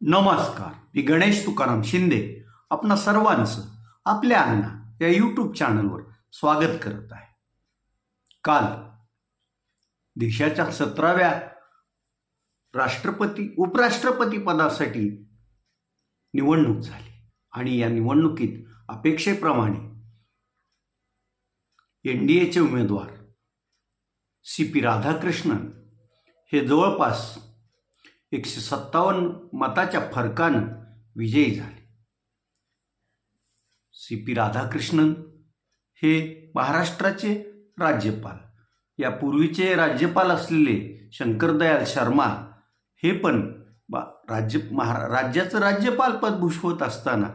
नमस्कार. मी गणेश तुकाराम शिंदे आपणा सर्वांचं आपल्या अण्णा या यूट्यूब चॅनलवर स्वागत करत आहे. काल देशाच्या सतराव्या राष्ट्रपती उपराष्ट्रपती पदासाठी निवडणूक झाली आणि या निवडणुकीत अपेक्षेप्रमाणे एन डी एचे उमेदवार सी पी राधाकृष्णन हे जवळपास एकशे सत्तावन्न मताच्या फरकानं विजयी झाले. सी पी राधाकृष्णन हे महाराष्ट्राचे राज्यपाल. या पूर्वीचे राज्यपाल असलेले शंकरदयाल शर्मा हे पण बा राज्य महा राज्याचं राज्यपाल पद भूषवत असताना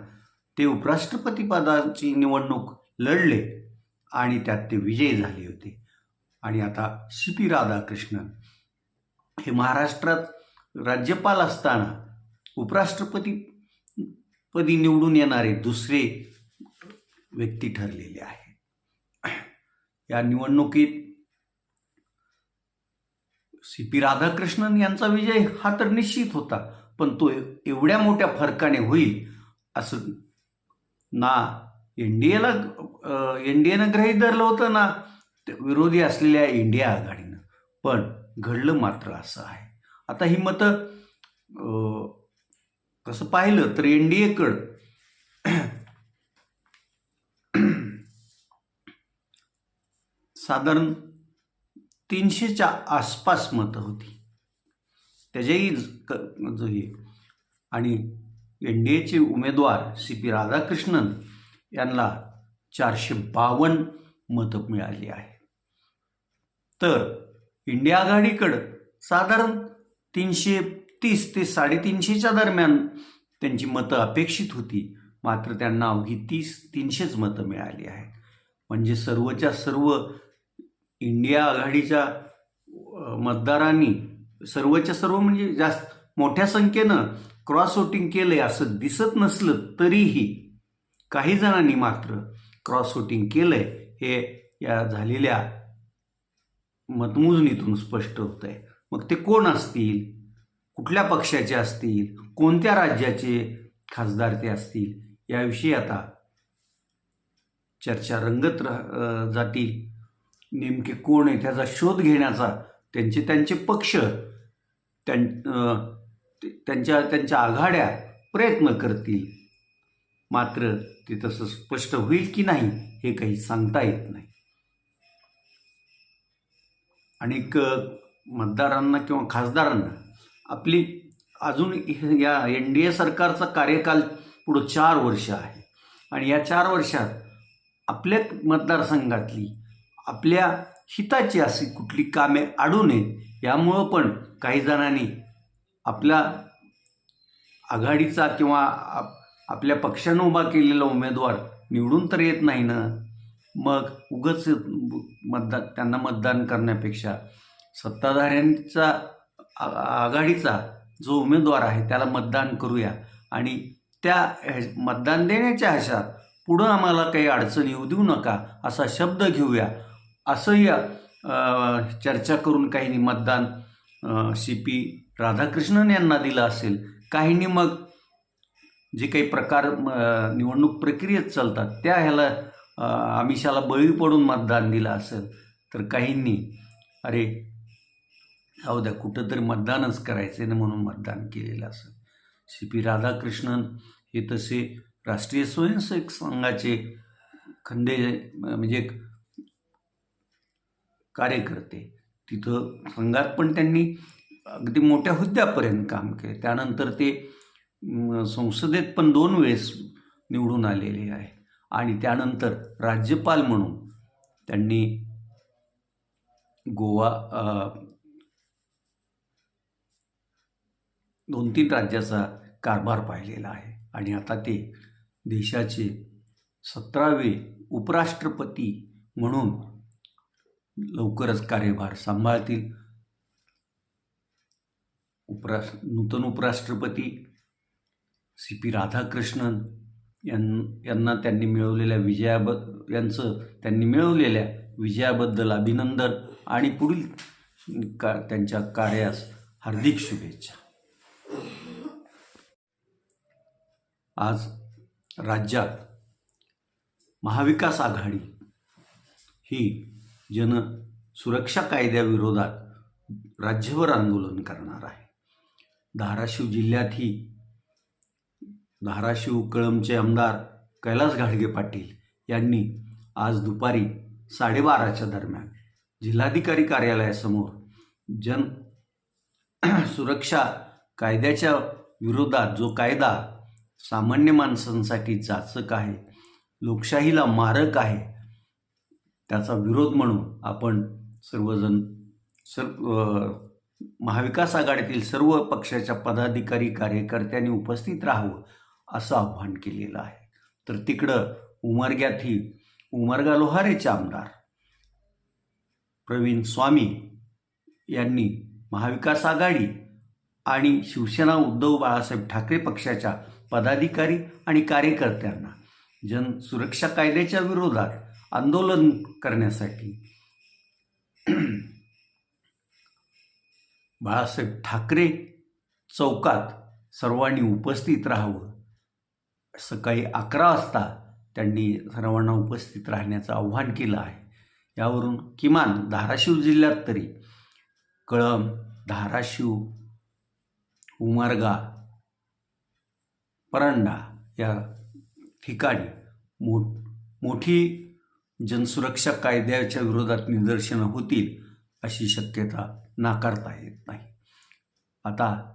ते उपराष्ट्रपती पदाची निवडणूक लढले आणि त्यात ते विजयी झाले होते. आणि आता सी पी राधाकृष्णन हे महाराष्ट्रात राज्यपाल असताना उपराष्ट्रपती पदी निवडून येणारे दुसरे व्यक्ती ठरलेले आहे या निवडणुकीत सी पी राधाकृष्णन यांचा विजय हा तर निश्चित होता पण तो एवढ्या मोठ्या फरकाने होईल असं ना एन डी एला एन डी एनं गृहीत धरलं होतं ना ते विरोधी असलेल्या इंडिया आघाडीनं. पण घडलं मात्र असं आहे. आता ही मतं कसं तसं पाहिलं तर एन डी एकडं साधारण तीनशेच्या आसपास मतं होती. त्याच्याही क- जो हे. आणि एन डी एचे उमेदवार सी पी राधाकृष्णन यांना चारशे बावन्न मतं मिळाली आहे. तर इंडिया आघाडीकडं साधारण तीनशे तीस ते साडेतीनशेच्या दरम्यान त्यांची मतं अपेक्षित होती. मात्र त्यांना अवघी तीस तीनशेच मतं मिळाली आहेत. म्हणजे सर्वच्या सर्व इंडिया आघाडीच्या मतदारांनी सर्वच्या सर्व म्हणजे जास्त मोठ्या संख्येनं क्रॉस वोटिंग आहे असं दिसत नसलं तरीही काही जणांनी मात्र क्रॉस वोटिंग आहे हे या झालेल्या मतमोजणीतून स्पष्ट होत आहे मग ते कोण असतील? कुठल्या पक्षाचे असतील? कोणत्या राज्याचे खासदार ते असतील? याविषयी आता चर्चा रंगत रा जातील. नेमके कोण आहे त्याचा शोध घेण्याचा त्यांचे त्यांचे पक्ष त्यां त्यांच्या त्यांच्या आघाड्या प्रयत्न करतील. मात्र ते तसं स्पष्ट होईल की नाही हे काही सांगता येत नाही. आणि मतदारांना किंवा खासदारांना आपली अजून या एन डी ए सरकारचा कार्यकाल पुढं चार वर्ष आहे. आणि या चार वर्षात आपल्या मतदारसंघातली आपल्या हिताची अशी कुठली कामे अडू नयेत यामुळं पण काही जणांनी आपल्या आघाडीचा किंवा आप- आपल्या पक्षानं उभा केलेला उमेदवार निवडून तर येत नाही ना? मग उगच मतदान त्यांना मतदान करण्यापेक्षा सत्ताधाऱ्यांचा आघाडीचा जो उमेदवार आहे त्याला मतदान करूया. आणि त्या ह्या- मतदान देण्याच्या आशात पुढं आम्हाला काही अडचण येऊ देऊ नका असा शब्द घेऊया. असंही चर्चा करून काहींनी मतदान सी पी राधाकृष्णन यांना दिलं असेल. काहींनी मग जे काही प्रकार म, निवडणूक प्रक्रियेत चालतात त्या ह्याला आमिषाला बळी पडून मतदान दिलं असेल. तर काहींनी अरे हा द्या कुठंतरी मतदानच करायचं ना म्हणून मतदान केलेलं असं. सी पी राधाकृष्णन हे तसे राष्ट्रीय स्वयंसेवक संघाचे खंडे म्हणजे एक कार्यकर्ते. तिथं संघात पण त्यांनी अगदी मोठ्या हुद्द्यापर्यंत काम केले. त्यानंतर ते संसदेत पण दोन वेळेस निवडून आलेले आहे. आणि त्यानंतर राज्यपाल म्हणून त्यांनी गोवा दोन तीन राज्याचा कारभार पाहिलेला आहे. आणि आता ते देशाचे सतरावे उपराष्ट्रपती म्हणून लवकरच कार्यभार सांभाळतील. उपरा नूतन उपराष्ट्रपती सी पी राधाकृष्णन यां यांना त्यांनी मिळवलेल्या विजयाबद यांचं त्यांनी मिळवलेल्या विजयाबद्दल अभिनंदन आणि पुढील का त्यांच्या कार्यास हार्दिक शुभेच्छा. आज राज्यात महाविकास आघाडी ही जन सुरक्षा कायद्याविरोधात राज्यभर आंदोलन करणार आहे. धाराशिव जिल्ह्यातही धाराशिव कळमचे आमदार कैलास घाडगे पाटील यांनी आज दुपारी साडेबाराच्या दरम्यान जिल्हाधिकारी कार्यालयासमोर जन सुरक्षा कायद्याच्या विरोधात जो कायदा सामान्य माणसांसाठी जाचक आहे लोकशाहीला मारक आहे. त्याचा विरोध म्हणून आपण सर्वजण सर्व महाविकास आघाडीतील सर्व पक्षाच्या पदाधिकारी कार्यकर्त्यांनी उपस्थित राहावं असं आव्हान केलेलं आहे. तर तिकडं उमरग्यातही उमरगा लोहारेचे आमदार प्रवीण स्वामी यांनी महाविकास आघाडी आणि शिवसेना उद्धव बाळासाहेब ठाकरे पक्षाच्या पदाधिकारी आणि कार्यकर्त्यांना. जन सुरक्षा कायद्याच्या विरोधात आंदोलन करण्यासाठी बाळासाहेब ठाकरे चौकात सर्वांनी उपस्थित राहावं. सकाळी अकरा वाजता त्यांनी सर्वांना उपस्थित राहण्याचं आव्हान केलं आहे. यावरून किमान धाराशिव जिल्ह्यात तरी कळंब धाराशिव उमरगा परांडा या ठिकाणी मो मोठी जनसुरक्षा कायद्याच्या विरोधात निदर्शनं होतील अशी शक्यता नाकारता येत नाही. आता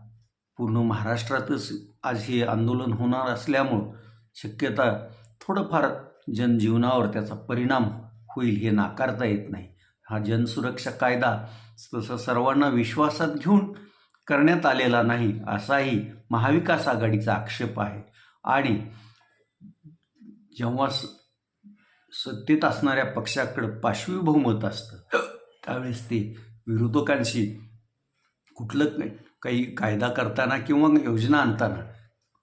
पूर्ण महाराष्ट्रातच आज हे आंदोलन होणार असल्यामुळं शक्यता थोडंफार जनजीवनावर त्याचा परिणाम होईल हे नाकारता येत नाही. हा जनसुरक्षा कायदा तसा सर्वांना विश्वासात घेऊन करण्यात आलेला नाही असाही महाविकास आघाडीचा आक्षेप आहे. आणि जेव्हा स सत्तेत असणाऱ्या पक्षाकडं पाशवी बहुमत असतं त्यावेळेस ते विरोधकांशी कुठलं काही- काही कायदा करताना किंवा योजना आणताना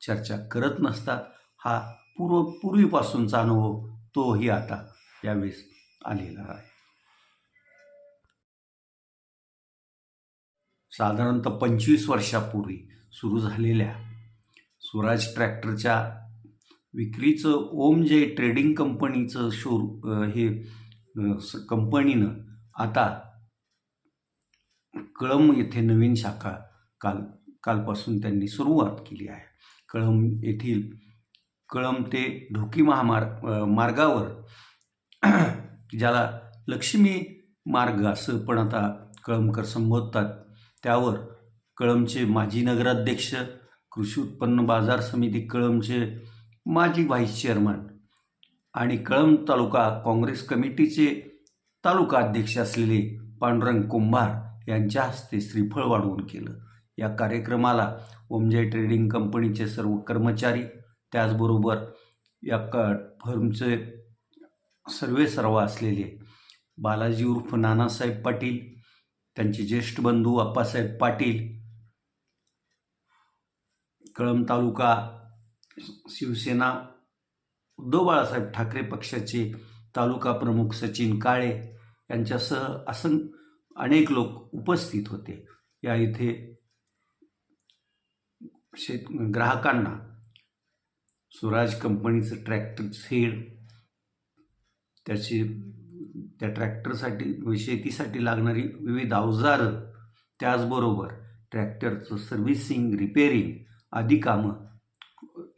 चर्चा करत नसतात हा पूर्व पूर्वीपासूनचा अनुभव तोही आता यावेळेस आलेला आहे. साधारणतः पंचवीस वर्षापूर्वी सुरू झालेल्या स्वराज ट्रॅक्टरच्या विक्रीचं ओम जे ट्रेडिंग कंपनीचं शो हे स- कंपनीनं आता कळम येथे नवीन शाखा काल कालपासून त्यांनी सुरुवात केली आहे. कळम येथील कळम ते ढोकी महामार्ग मार्गावर ज्याला लक्ष्मी मार्ग असं पण आता कळमकर संबोधतात त्यावर कळमचे माजी नगराध्यक्ष कृषी उत्पन्न बाजार समिती कळमचे माजी व्हाईस चेअरमन आणि कळम तालुका काँग्रेस कमिटीचे तालुका अध्यक्ष असलेले पांडुरंग कुंभार यांच्या हस्ते श्रीफळ वाढवून केलं. या कार्यक्रमाला ओमजय ट्रेडिंग कंपनीचे सर्व कर्मचारी त्याचबरोबर या क फर्मचे सर्वे सर्व असलेले बालाजी उर्फ नानासाहेब पाटील त्यांचे ज्येष्ठ बंधू अप्पासाहेब पाटील कळम तालुका शिवसेना उद्धव बाळासाहेब ठाकरे पक्षाचे तालुका प्रमुख सचिन काळे यांच्यासह असं अनेक लोक उपस्थित होते. या इथे शेत ग्राहकांना स्वराज कंपनीचं ट्रॅक्टर शेड त्याची त्या ट्रॅक्टरसाठी म्हणजे शेतीसाठी लागणारी विविध अवजारं त्याचबरोबर ट्रॅक्टरचं सर्व्हिसिंग रिपेरिंग आदी कामं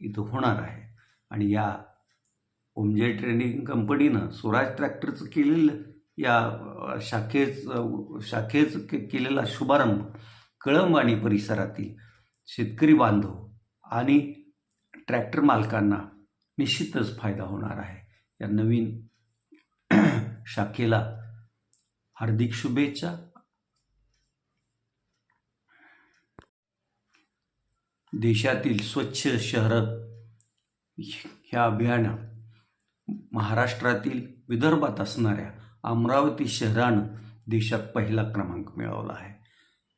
इथं होणार आहे. आणि या ओमजे ट्रेनिंग कंपनीनं स्वराज ट्रॅक्टरचं केलेलं या शाखेचं शाखेच शाखेच के केलेला शुभारंभ कळंब आणि परिसरातील शेतकरी बांधव आणि ट्रॅक्टर मालकांना निश्चितच फायदा होणार आहे. या नवीन शाखेला हार्दिक शुभेच्छा. देशातील स्वच्छ शहरं ह्या अभियानात महाराष्ट्रातील विदर्भात असणाऱ्या अमरावती शहरानं देशात पहिला क्रमांक मिळवला आहे.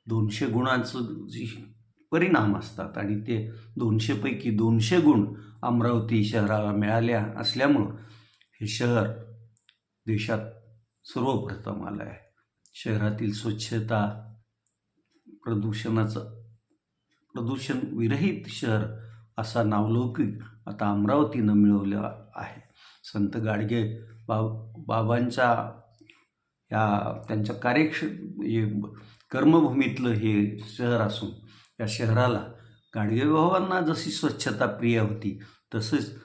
दोनशे गुणांचं जी परिणाम असतात आणि ते दोनशेपैकी दोनशे गुण अमरावती शहराला मिळाल्या असल्यामुळं हे शहर देशात सर्वप्रथम आलं आहे शहरातील स्वच्छता प्रदूषणाचं प्रदूषण विरहित शहर असा नावलौकिक आता अमरावतीनं मिळवलं आहे. संत गाडगे बा बाबांच्या या त्यांच्या कार्यक्ष हे कर्मभूमीतलं हे शहर असून या शहराला गाडगेबाबांना जशी स्वच्छता प्रिय होती तसंच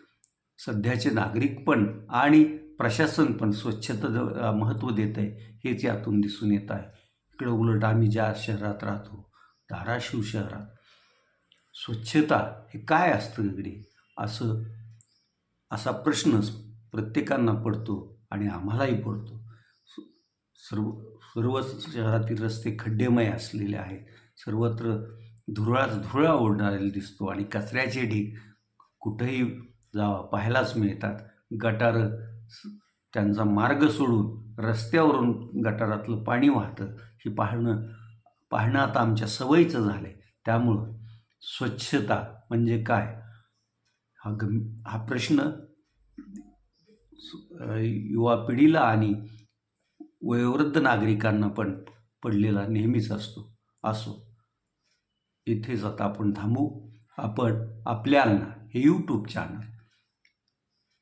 सध्याचे नागरिक पण आणि प्रशासन पण स्वच्छता महत्त्व देत आहे हेच यातून दिसून येत आहे. इकडं उलट आम्ही ज्या शहरात राहतो धाराशिव शहरात स्वच्छता हे काय असतं इकडे? असं असा प्रश्न प्रत्येकांना पडतो आणि आम्हालाही पडतो. सर्व सर्व शहरातील रस्ते खड्डेमय असलेले आहेत. सर्वत्र धुरळाच धुरळा ओढणारेला दिसतो आणि कचऱ्याचे ढीग कुठंही जावा पाहायलाच मिळतात. गटारं त्यांचा मार्ग सोडून रस्त्यावरून गटारातलं पाणी वाहतं हे पाहणं पाहणं आता आमच्या सवयीचं झालं आहे त्यामुळं स्वच्छता म्हणजे काय? हा गम हा प्रश्न युवा पिढीला आणि वयोवृद्ध नागरिकांना पण पडलेला नेहमीच असतो असो. इथेच आता आपण थांबू. आपण आपल्याला हे यूट्यूब चॅनल